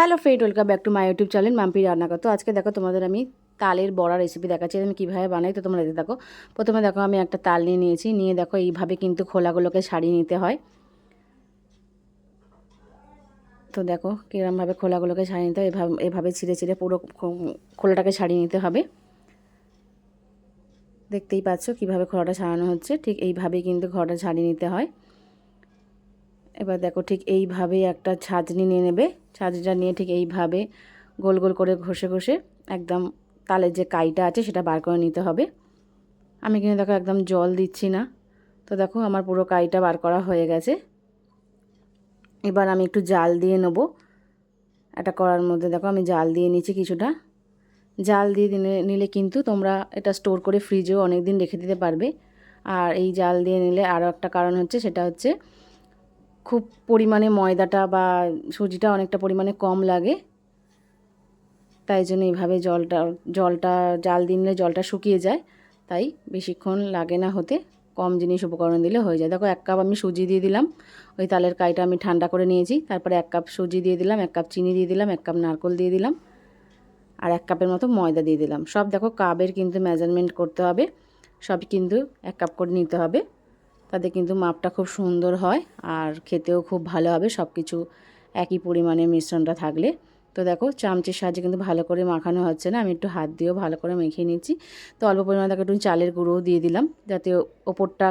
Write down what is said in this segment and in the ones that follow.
Hello Fred welcome back to my YouTube channel Mampi রান্না করতো আজকে দেখো তোমাদের আমি তালের বড়া রেসিপি দেখাচ্ছি আমি কীভাবে বানাই, তো তোমরা দেখো। প্রথমে দেখো আমি একটা তাল নিয়ে নিয়েছি, নিয়ে দেখো এইভাবে কিন্তু খোলাগুলোকে ছাড়িয়ে নিতে হয়। তো দেখো কীরমভাবে খোলাগুলোকে ছাড়িয়ে নিতে হয়, এভাবে এভাবে ছিঁড়ে ছিঁড়ে পুরো খোলাটাকে ছাড়িয়ে নিতে হবে। দেখতেই পাচ্ছ কীভাবে খোলাটা ছাড়ানো হচ্ছে, ঠিক এইভাবেই কিন্তু খোলাটা ছাড়িয়ে নিতে হয়। এবার দেখো ঠিক এইভাবেই একটা ছাঁচনি নিয়ে নেবে। ছাঁচটা নিয়ে ঠিক এইভাবে গোল গোল করে ঘষে ঘষে একদম তালের যে কাইটা আছে সেটা বার করে নিতে হবে। আমি কিন্তু দেখো একদম জল দিচ্ছি না। তো দেখো আমার পুরো কাইটা বার করা হয়ে গেছে। এবার আমি একটু জাল দিয়ে নেব। এটা করার মধ্যে দেখো আমি জাল দিয়ে নিচ্ছি কিছুটা। জাল দিয়ে নিলে কিন্তু তোমরা এটা স্টোর করে ফ্রিজেও অনেক দিন রেখে দিতে পারবে। আর এই জাল দিয়ে নিলে আরও একটা কারণ হচ্ছে সেটা হচ্ছে খুব পরিমাণে ময়দাটা বা সুজিটা অনেকটা পরিমাণে কম লাগে। তাই জন্য এইভাবে জলটা জলটা, জাল দিলে জলটা শুকিয়ে যায়। তাই বেশিক্ষণ লাগে না হতে, কম জিনিস উপকরণ দিলে হয়ে যায়। দেখো, এক কাপ আমি সুজি দিয়ে দিলাম, ওই তালের কাইটা আমি ঠান্ডা করে নিয়েছি। তারপরে এক কাপ সুজি দিয়ে দিলাম, এক কাপ চিনি দিয়ে দিলাম, এক কাপ নারকল দিয়ে দিলাম, আর এক কাপের মতো ময়দা দিয়ে দিলাম। সব দেখো, কাপের কিন্তু মেজারমেন্ট করতে হবে সব কিন্তু এক কাপ করে নিতে হবে। তাতে কিন্তু মাপটা খুব সুন্দর হয় আর খেতেও খুব ভালো হবে সব কিছু একই পরিমাণে মিশ্রণটা থাকলে। তো দেখো, চামচের সাহায্যে কিন্তু ভালো করে মাখানো হচ্ছে না, আমি একটু হাত দিয়েও ভালো করে মেখে নিচ্ছি। তো অল্প পরিমাণে তাকে একটু চালের গুঁড়োও দিয়ে দিলাম, যাতে ওপরটা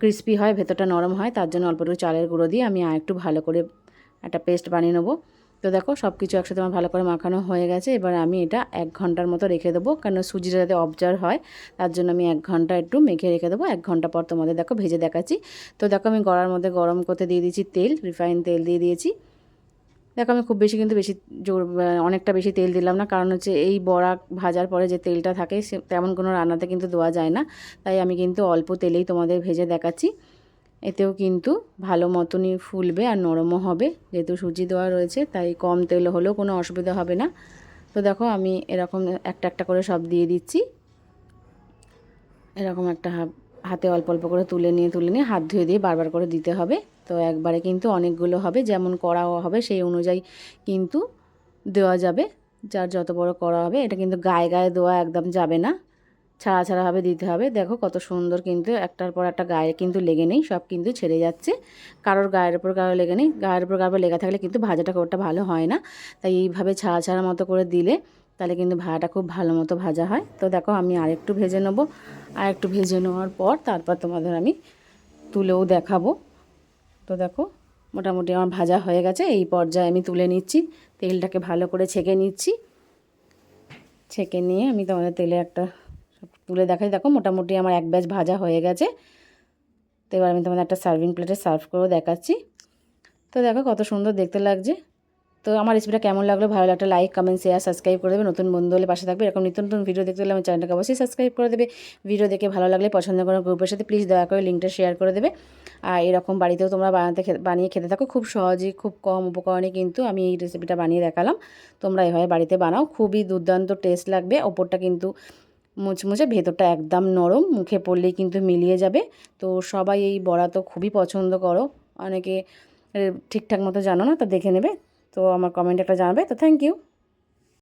ক্রিস্পি হয়, ভেতরটা নরম হয়, তার জন্য অল্প একটু চালের গুঁড়ো দিয়ে আমি আর একটু ভালো করে একটা পেস্ট বানিয়ে নেব। তো দেখো সব কিছু একসাথে আমার ভালো করে মাখানো হয়ে গেছে। এবার আমি এটা এক ঘণ্টার মতো রেখে দেবো। কারণ সুজিটা যাতে অবজার্ভ হয়, তার জন্য আমি এক ঘণ্টা একটু মেখে রেখে দেবো। এক ঘণ্টা পর তোমাদের দেখো ভেজে দেখাচ্ছি। তো দেখো আমি গড়ার মধ্যে গরম করতে দিয়ে দিয়েছি তেল রিফাইন তেল দিয়ে দিয়েছি। দেখো আমি খুব বেশি কিন্তু বেশি জোর অনেকটা বেশি তেল দিলাম না। কারণ হচ্ছে এই বড়া ভাজার পরে যে তেলটা থাকে সে তেমন কোনো রান্নাতে কিন্তু দেওয়া যায় না। তাই আমি কিন্তু অল্প তেলেই তোমাদের ভেজে দেখাচ্ছি। এতেও কিন্তু ভালো মতনই ফুলবে আর নরমও হবে। যেহেতু সুজি দেওয়া রয়েছে, তাই কম তেল হলেও কোনো অসুবিধা হবে না। তো দেখো, আমি এরকম একটা একটা করে সব দিয়ে দিচ্ছি। এরকম একটা হাতে অল্প অল্প করে তুলে নিয়ে তুলে নিয়ে হাত ধুয়ে দিয়ে বারবার করে দিতে হবে। তো একবারে কিন্তু অনেকগুলো হবে, যেমন করা হবে সেই অনুযায়ী কিন্তু দেওয়া যাবে। যার যত বড় করা হবে, এটা কিন্তু গায়ে গায়ে দেওয়া একদম যাবে না। ছাড়া ছাড়াভাবে দিতে হবে। দেখো কত সুন্দর কিন্তু একটার পর একটা গায়ে কিন্তু লেগে নেই, সব কিন্তু ছেড়ে যাচ্ছে। কারোর গায়ের উপর কারও লেগে নেই, গায়ের উপর কারও লেগে থাকলে কিন্তু ভাজাটা খুবটা ভালো হয় না। তাই এইভাবে ছাড়া ছাড়া মতো করে দিলে তাহলে কিন্তু ভাজাটা খুব ভালো মতো ভাজা হয়। তো দেখো আমি আরেকটু ভেজে নেব। আর একটু ভেজে নেওয়ার পর তারপর তোমাদের আমি তুলেও দেখাবো। তো দেখো মোটামুটি আমার ভাজা হয়ে গেছে, এই পর্যায়ে আমি তুলে নিচ্ছি। তেলটাকে ভালো করে ছেঁকে নিচ্ছি। ছেঁকে নিয়ে আমি তোমাদের তেলে একটা তুলে দেখাই। দেখো, মোটামুটি আমার এক ব্যাচ ভাজা হয়ে গেছে। তো এবার আমি তোমাদের একটা সার্ভিং প্লেটে সার্ভ করেও দেখাচ্ছি। তো দেখো, কত সুন্দর দেখতে লাগছে। তো আমার রেসিপিটা কেমন লাগল, ভালো একটা লাইক কমেন্ট শেয়ার সাবস্ক্রাইব করে দেবে। নতুন বন্ধু হলে পাশে থাকবে। এরকম নিত্য নতুন ভিডিও দেখতে হলে আমার চ্যানেলটাকে অবশ্যই সাবস্ক্রাইব করে দেবে। ভিডিও দেখে ভালো লাগলে পছন্দ করো গ্রুপের সাথে প্লিজ দয়া করে লিঙ্কটা শেয়ার করে দেবে। আর এরকম বাড়িতেও তোমরা বানাতে বানিয়ে খেতে থাকো। খুব সহজেই, খুব কম উপকরণে কিন্তু আমি এই রেসিপিটা বানিয়ে দেখালাম। তোমরা এভাবে বাড়িতে বানাও। খুবই দুর্দান্ত টেস্ট লাগবে। ওপরটা কিন্তু মুচমুচে, ভেতরটা একদম নরম, মুখে পড়লেই কিন্তু মিলিয়ে যাবে। তো সবাই এই বড়া তো খুবই পছন্দ করো। অনেকে ঠিকঠাক মতো জানো না, তো দেখে নেবে। তো আমার কমেন্ট একটা জানাবে, তো থ্যাংক ইউ